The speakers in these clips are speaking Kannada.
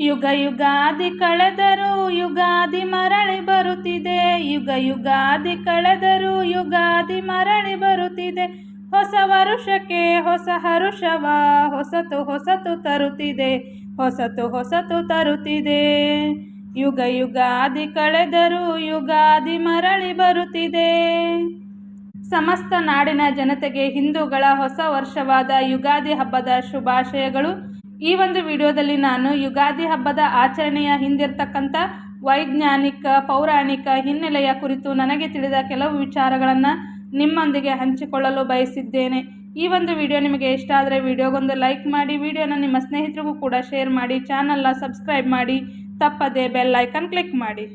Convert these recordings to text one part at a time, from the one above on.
ಯುಗ ಯುಗಾದಿ ಕಳೆದರೂ ಯುಗಾದಿ ಮರಳಿ ಬರುತ್ತಿದೆ. ಯುಗ ಯುಗಾದಿ ಕಳೆದರೂ ಯುಗಾದಿ ಮರಳಿ ಬರುತ್ತಿದೆ. ಹೊಸ ವರುಷಕ್ಕೆ ಹೊಸ ಹರುಷವ ಹೊಸತು ಹೊಸತು ತರುತ್ತಿದೆ. ಹೊಸತು ಹೊಸತು ತರುತ್ತಿದೆ. ಯುಗ ಯುಗಾದಿ ಕಳೆದರೂ ಯುಗಾದಿ ಮರಳಿ ಬರುತ್ತಿದೆ. ಸಮಸ್ತ ನಾಡಿನ ಜನತೆಗೆ ಹಿಂದೂಗಳ ಹೊಸ ವರ್ಷವಾದ ಯುಗಾದಿ ಹಬ್ಬದ ಶುಭಾಶಯಗಳು. ಈ ಒಂದು ವಿಡಿಯೋದಲ್ಲಿ ನಾನು ಯುಗಾದಿ ಹಬ್ಬದ ಆಚರಣೆಯ ಹಿಂದಿರ್ತಕ್ಕಂಥ ವೈಜ್ಞಾನಿಕ, ಪೌರಾಣಿಕ ಹಿನ್ನೆಲೆಯ ಕುರಿತು ನನಗೆ ತಿಳಿದ ಕೆಲವು ವಿಚಾರಗಳನ್ನು ನಿಮ್ಮೊಂದಿಗೆ ಹಂಚಿಕೊಳ್ಳಲು ಬಯಸಿದ್ದೇನೆ. ಈ ಒಂದು ವಿಡಿಯೋ ನಿಮಗೆ ಇಷ್ಟ ಆದರೆ ವಿಡಿಯೋಗೊಂದು ಲೈಕ್ ಮಾಡಿ, ವಿಡಿಯೋನ ನಿಮ್ಮ ಸ್ನೇಹಿತರಿಗೂ ಕೂಡ ಶೇರ್ ಮಾಡಿ, ಚಾನಲ್ನ ಸಬ್ಸ್ಕ್ರೈಬ್ ಮಾಡಿ, ತಪ್ಪದೆ ಬೆಲ್ ಐಕನ್ ಕ್ಲಿಕ್ ಮಾಡಿ.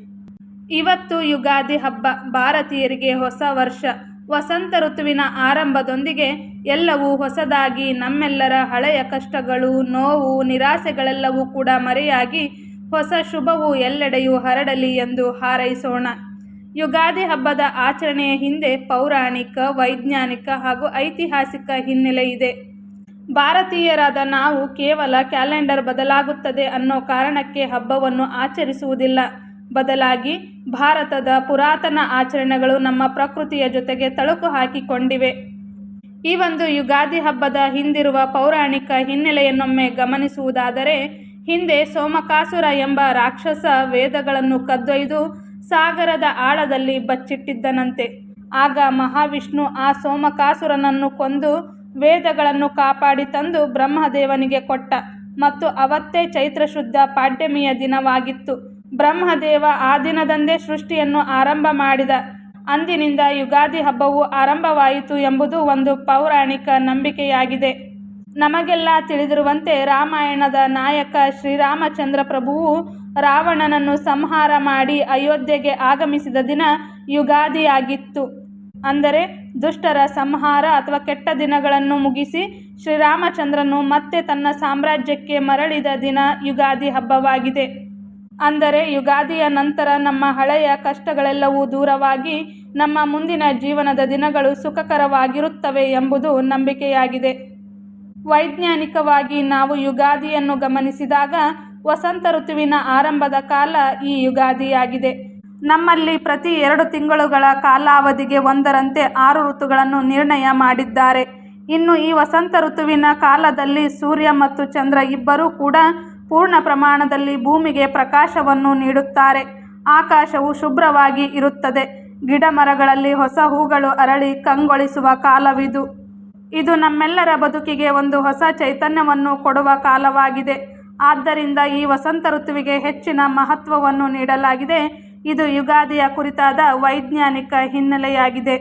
ಇವತ್ತು ಯುಗಾದಿ ಹಬ್ಬ ಭಾರತೀಯರಿಗೆ ಹೊಸ ವರ್ಷ, ವಸಂತ ಋತುವಿನ ಆರಂಭದೊಂದಿಗೆ ಎಲ್ಲವೂ ಹೊಸದಾಗಿ ನಮ್ಮೆಲ್ಲರ ಹಳೆಯ ಕಷ್ಟಗಳು, ನೋವು, ನಿರಾಸೆಗಳೆಲ್ಲವೂ ಕೂಡ ಮರೆಯಾಗಿ ಹೊಸ ಶುಭವು ಎಲ್ಲೆಡೆಯೂ ಹರಡಲಿ ಎಂದು ಹಾರೈಸೋಣ. ಯುಗಾದಿ ಹಬ್ಬದ ಆಚರಣೆಯ ಹಿಂದೆ ಪೌರಾಣಿಕ, ವೈಜ್ಞಾನಿಕ ಹಾಗೂ ಐತಿಹಾಸಿಕ ಹಿನ್ನೆಲೆ ಇದೆ. ಭಾರತೀಯರಾದ ನಾವು ಕೇವಲ ಕ್ಯಾಲೆಂಡರ್ ಬದಲಾಗುತ್ತದೆ ಅನ್ನೋ ಕಾರಣಕ್ಕೆ ಹಬ್ಬವನ್ನು ಆಚರಿಸುವುದಿಲ್ಲ. ಬದಲಾಗಿ ಭಾರತದ ಪುರಾತನ ಆಚರಣೆಗಳು ನಮ್ಮ ಪ್ರಕೃತಿಯ ಜೊತೆಗೆ ತಳುಕು ಹಾಕಿಕೊಂಡಿವೆ. ಈ ಒಂದು ಯುಗಾದಿ ಹಬ್ಬದ ಹಿಂದಿರುವ ಪೌರಾಣಿಕ ಹಿನ್ನೆಲೆಯನ್ನೊಮ್ಮೆ ಗಮನಿಸುವುದಾದರೆ, ಹಿಂದೆ ಸೋಮಕಾಸುರ ಎಂಬ ರಾಕ್ಷಸ ವೇದಗಳನ್ನು ಕದ್ದೊಯ್ದು ಸಾಗರದ ಆಳದಲ್ಲಿ ಬಚ್ಚಿಟ್ಟಿದ್ದನಂತೆ. ಆಗ ಮಹಾವಿಷ್ಣು ಆ ಸೋಮಕಾಸುರನನ್ನು ಕೊಂದು ವೇದಗಳನ್ನು ಕಾಪಾಡಿ ತಂದು ಬ್ರಹ್ಮದೇವನಿಗೆ ಕೊಟ್ಟ. ಮತ್ತು ಅವತ್ತೇ ಚೈತ್ರ ಶುದ್ಧ ಪಾಡ್ಯಮಿಯ ದಿನವಾಗಿತ್ತು. ಬ್ರಹ್ಮದೇವ ಆ ದಿನದಂದೇ ಸೃಷ್ಟಿಯನ್ನು ಆರಂಭ ಮಾಡಿದ. ಅಂದಿನಿಂದ ಯುಗಾದಿ ಹಬ್ಬವು ಆರಂಭವಾಯಿತು ಎಂಬುದು ಒಂದು ಪೌರಾಣಿಕ ನಂಬಿಕೆಯಾಗಿದೆ. ನಮಗೆಲ್ಲ ತಿಳಿದಿರುವಂತೆ ರಾಮಾಯಣದ ನಾಯಕ ಶ್ರೀರಾಮಚಂದ್ರ ಪ್ರಭುವು ರಾವಣನನ್ನು ಸಂಹಾರ ಮಾಡಿ ಅಯೋಧ್ಯೆಗೆ ಆಗಮಿಸಿದ ದಿನ ಯುಗಾದಿಯಾಗಿತ್ತು. ಅಂದರೆ ದುಷ್ಟರ ಸಂಹಾರ ಅಥವಾ ಕೆಟ್ಟ ದಿನಗಳನ್ನು ಮುಗಿಸಿ ಶ್ರೀರಾಮಚಂದ್ರನು ಮತ್ತೆ ತನ್ನ ಸಾಮ್ರಾಜ್ಯಕ್ಕೆ ಮರಳಿದ ದಿನ ಯುಗಾದಿ ಹಬ್ಬವಾಗಿದೆ. ಅಂದರೆ ಯುಗಾದಿಯ ನಂತರ ನಮ್ಮ ಹಳೆಯ ಕಷ್ಟಗಳೆಲ್ಲವೂ ದೂರವಾಗಿ ನಮ್ಮ ಮುಂದಿನ ಜೀವನದ ದಿನಗಳು ಸುಖಕರವಾಗಿರುತ್ತವೆ ಎಂಬುದು ನಂಬಿಕೆಯಾಗಿದೆ. ವೈಜ್ಞಾನಿಕವಾಗಿ ನಾವು ಯುಗಾದಿಯನ್ನು ಗಮನಿಸಿದಾಗ ವಸಂತ ಋತುವಿನ ಆರಂಭದ ಕಾಲ ಈ ಯುಗಾದಿಯಾಗಿದೆ. ನಮ್ಮಲ್ಲಿ ಪ್ರತಿ ಎರಡು ತಿಂಗಳುಗಳ ಕಾಲಾವಧಿಗೆ ಒಂದರಂತೆ ಆರು ಋತುಗಳನ್ನು ನಿರ್ಣಯ ಮಾಡಿದ್ದಾರೆ. ಇನ್ನು ಈ ವಸಂತ ಋತುವಿನ ಕಾಲದಲ್ಲಿ ಸೂರ್ಯ ಮತ್ತು ಚಂದ್ರ ಇಬ್ಬರೂ ಕೂಡ ಪೂರ್ಣ ಪ್ರಮಾಣದಲ್ಲಿ ಭೂಮಿಗೆ ಪ್ರಕಾಶವನ್ನು ನೀಡುತ್ತಾರೆ. ಆಕಾಶವು ಶುಭ್ರವಾಗಿ ಇರುತ್ತದೆ. ಗಿಡ ಮರಗಳಲ್ಲಿ ಹೊಸ ಹೂಗಳು ಅರಳಿ ಕಂಗೊಳಿಸುವ ಕಾಲವಿದು. ಇದು ನಮ್ಮೆಲ್ಲರ ಬದುಕಿಗೆ ಒಂದು ಹೊಸ ಚೈತನ್ಯವನ್ನು ಕೊಡುವ ಕಾಲವಾಗಿದೆ. ಆದ್ದರಿಂದ ಈ ವಸಂತ ಋತುವಿಗೆ ಹೆಚ್ಚಿನ ಮಹತ್ವವನ್ನು ನೀಡಲಾಗಿದೆ. ಇದು ಯುಗಾದಿಯ ಕುರಿತಾದ ವೈಜ್ಞಾನಿಕ ಹಿನ್ನೆಲೆಯಾಗಿದೆ.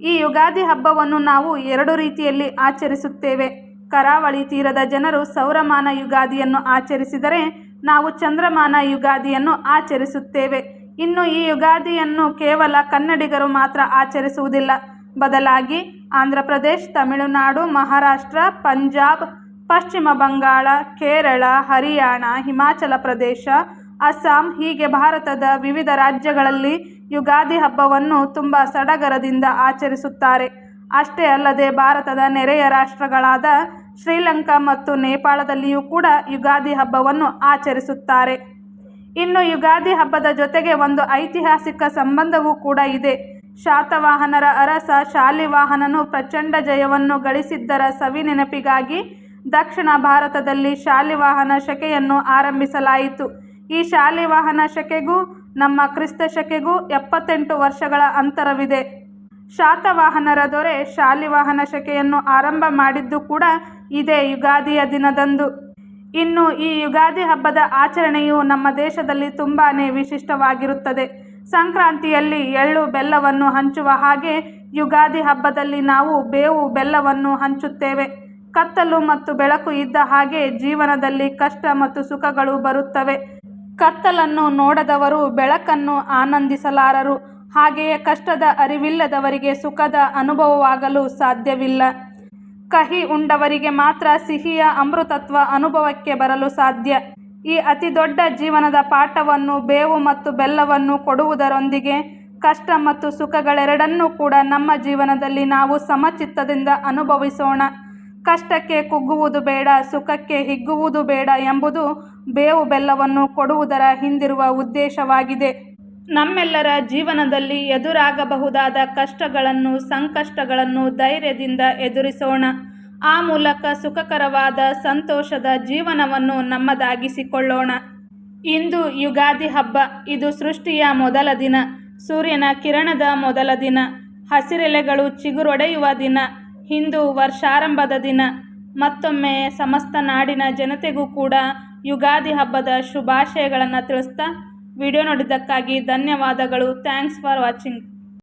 ಈ ಯುಗಾದಿ ಹಬ್ಬವನ್ನು ನಾವು ಎರಡು ರೀತಿಯಲ್ಲಿ ಆಚರಿಸುತ್ತೇವೆ. ಕರಾವಳಿ ತೀರದ ಜನರು ಸೌರಮಾನ ಯುಗಾದಿಯನ್ನು ಆಚರಿಸಿದರೆ ನಾವು ಚಂದ್ರಮಾನ ಯುಗಾದಿಯನ್ನು ಆಚರಿಸುತ್ತೇವೆ. ಇನ್ನು ಈ ಯುಗಾದಿಯನ್ನು ಕೇವಲ ಕನ್ನಡಿಗರು ಮಾತ್ರ ಆಚರಿಸುವುದಿಲ್ಲ. ಬದಲಾಗಿ ಆಂಧ್ರ ಪ್ರದೇಶ್ ತಮಿಳುನಾಡು, ಮಹಾರಾಷ್ಟ್ರ, ಪಂಜಾಬ್, ಪಶ್ಚಿಮ ಬಂಗಾಳ, ಕೇರಳ, ಹರಿಯಾಣ, ಹಿಮಾಚಲ ಪ್ರದೇಶ, ಅಸ್ಸಾಂ ಹೀಗೆ ಭಾರತದ ವಿವಿಧ ರಾಜ್ಯಗಳಲ್ಲಿ ಯುಗಾದಿ ಹಬ್ಬವನ್ನು ತುಂಬ ಸಡಗರದಿಂದ ಆಚರಿಸುತ್ತಾರೆ. ಅಷ್ಟೇ ಅಲ್ಲದೆ ಭಾರತದ ನೆರೆಯ ರಾಷ್ಟ್ರಗಳಾದ ಶ್ರೀಲಂಕಾ ಮತ್ತು ನೇಪಾಳದಲ್ಲಿಯೂ ಕೂಡ ಯುಗಾದಿ ಹಬ್ಬವನ್ನು ಆಚರಿಸುತ್ತಾರೆ. ಇನ್ನು ಯುಗಾದಿ ಹಬ್ಬದ ಜೊತೆಗೆ ಒಂದು ಐತಿಹಾಸಿಕ ಸಂಬಂಧವೂ ಕೂಡ ಇದೆ. ಶಾತವಾಹನರ ಅರಸ ಶಾಲಿವಾಹನನು ಪ್ರಚಂಡ ಜಯವನ್ನು ಗಳಿಸಿದ್ದರ ಸವಿ ನೆನಪಿಗಾಗಿ ದಕ್ಷಿಣ ಭಾರತದಲ್ಲಿ ಶಾಲಿವಾಹನ ಶಕೆಯನ್ನು ಆರಂಭಿಸಲಾಯಿತು. ಈ ಶಾಲಿವಾಹನ ಶಕೆಗೂ ನಮ್ಮ ಕ್ರಿಸ್ತ ಶಕೆಗೂ ಎಪ್ಪತ್ತೆಂಟು ವರ್ಷಗಳ ಅಂತರವಿದೆ. ಶಾತವಾಹನರ ದೊರೆ ಶಾಲಿವಾಹನ ಶಕೆಯನ್ನು ಆರಂಭ ಮಾಡಿದ್ದು ಕೂಡ ಇದೇ ಯುಗಾದಿಯ ದಿನದಂದು. ಇನ್ನು ಈ ಯುಗಾದಿ ಹಬ್ಬದ ಆಚರಣೆಯು ನಮ್ಮ ದೇಶದಲ್ಲಿ ತುಂಬಾ ವಿಶಿಷ್ಟವಾಗಿರುತ್ತದೆ. ಸಂಕ್ರಾಂತಿಯಲ್ಲಿ ಎಳ್ಳು ಬೆಲ್ಲವನ್ನು ಹಂಚುವ ಹಾಗೆ ಯುಗಾದಿ ಹಬ್ಬದಲ್ಲಿ ನಾವು ಬೇವು ಬೆಲ್ಲವನ್ನು ಹಂಚುತ್ತೇವೆ. ಕತ್ತಲು ಮತ್ತು ಬೆಳಕು ಇದ್ದ ಹಾಗೆ ಜೀವನದಲ್ಲಿ ಕಷ್ಟ ಮತ್ತು ಸುಖಗಳು ಬರುತ್ತವೆ. ಕತ್ತಲನ್ನು ನೋಡದವರು ಬೆಳಕನ್ನು ಆನಂದಿಸಲಾರರು. ಹಾಗೆಯೇ ಕಷ್ಟದ ಅರಿವಿಲ್ಲದವರಿಗೆ ಸುಖದ ಅನುಭವವಾಗಲು ಸಾಧ್ಯವಿಲ್ಲ. ಕಹಿ ಉಂಡವರಿಗೆ ಮಾತ್ರ ಸಿಹಿಯ ಅಮೃತತ್ವ ಅನುಭವಕ್ಕೆ ಬರಲು ಸಾಧ್ಯ. ಈ ಅತಿ ದೊಡ್ಡ ಜೀವನದ ಪಾಠವನ್ನು, ಬೇವು ಮತ್ತು ಬೆಲ್ಲವನ್ನು ಕೊಡುವುದರೊಂದಿಗೆ ಕಷ್ಟ ಮತ್ತು ಸುಖಗಳೆರಡನ್ನೂ ಕೂಡ ನಮ್ಮ ಜೀವನದಲ್ಲಿ ನಾವು ಸಮಚಿತ್ತದಿಂದ ಅನುಭವಿಸೋಣ. ಕಷ್ಟಕ್ಕೆ ಕುಗ್ಗುವುದು ಬೇಡ, ಸುಖಕ್ಕೆ ಹಿಗ್ಗುವುದು ಬೇಡ ಎಂಬುದು ಬೇವು ಬೆಲ್ಲವನ್ನು ಕೊಡುವುದರ ಹಿಂದಿರುವ ಉದ್ದೇಶವಾಗಿದೆ. ನಮ್ಮೆಲ್ಲರ ಜೀವನದಲ್ಲಿ ಎದುರಾಗಬಹುದಾದ ಕಷ್ಟಗಳನ್ನು, ಸಂಕಷ್ಟಗಳನ್ನು ಧೈರ್ಯದಿಂದ ಎದುರಿಸೋಣ. ಆ ಮೂಲಕ ಸುಖಕರವಾದ, ಸಂತೋಷದ ಜೀವನವನ್ನು ನಮ್ಮದಾಗಿಸಿಕೊಳ್ಳೋಣ. ಇಂದು ಯುಗಾದಿ ಹಬ್ಬ. ಇದು ಸೃಷ್ಟಿಯ ಮೊದಲ ದಿನ. ಸೂರ್ಯನ ಕಿರಣದ ಮೊದಲ ದಿನ. ಹಸಿರೆಲೆಗಳು ಚಿಗುರೊಡೆಯುವ ದಿನ. ಹಿಂದೂ ವರ್ಷಾರಂಭದ ದಿನ. ಮತ್ತೊಮ್ಮೆ ಸಮಸ್ತ ನಾಡಿನ ಜನತೆಗೂ ಕೂಡ ಯುಗಾದಿ ಹಬ್ಬದ ಶುಭಾಶಯಗಳನ್ನು ತಿಳಿಸ್ತಾ ವಿಡಿಯೋ ನೋಡಿದ್ದಕ್ಕಾಗಿ ಧನ್ಯವಾದಗಳು. Thanks for watching.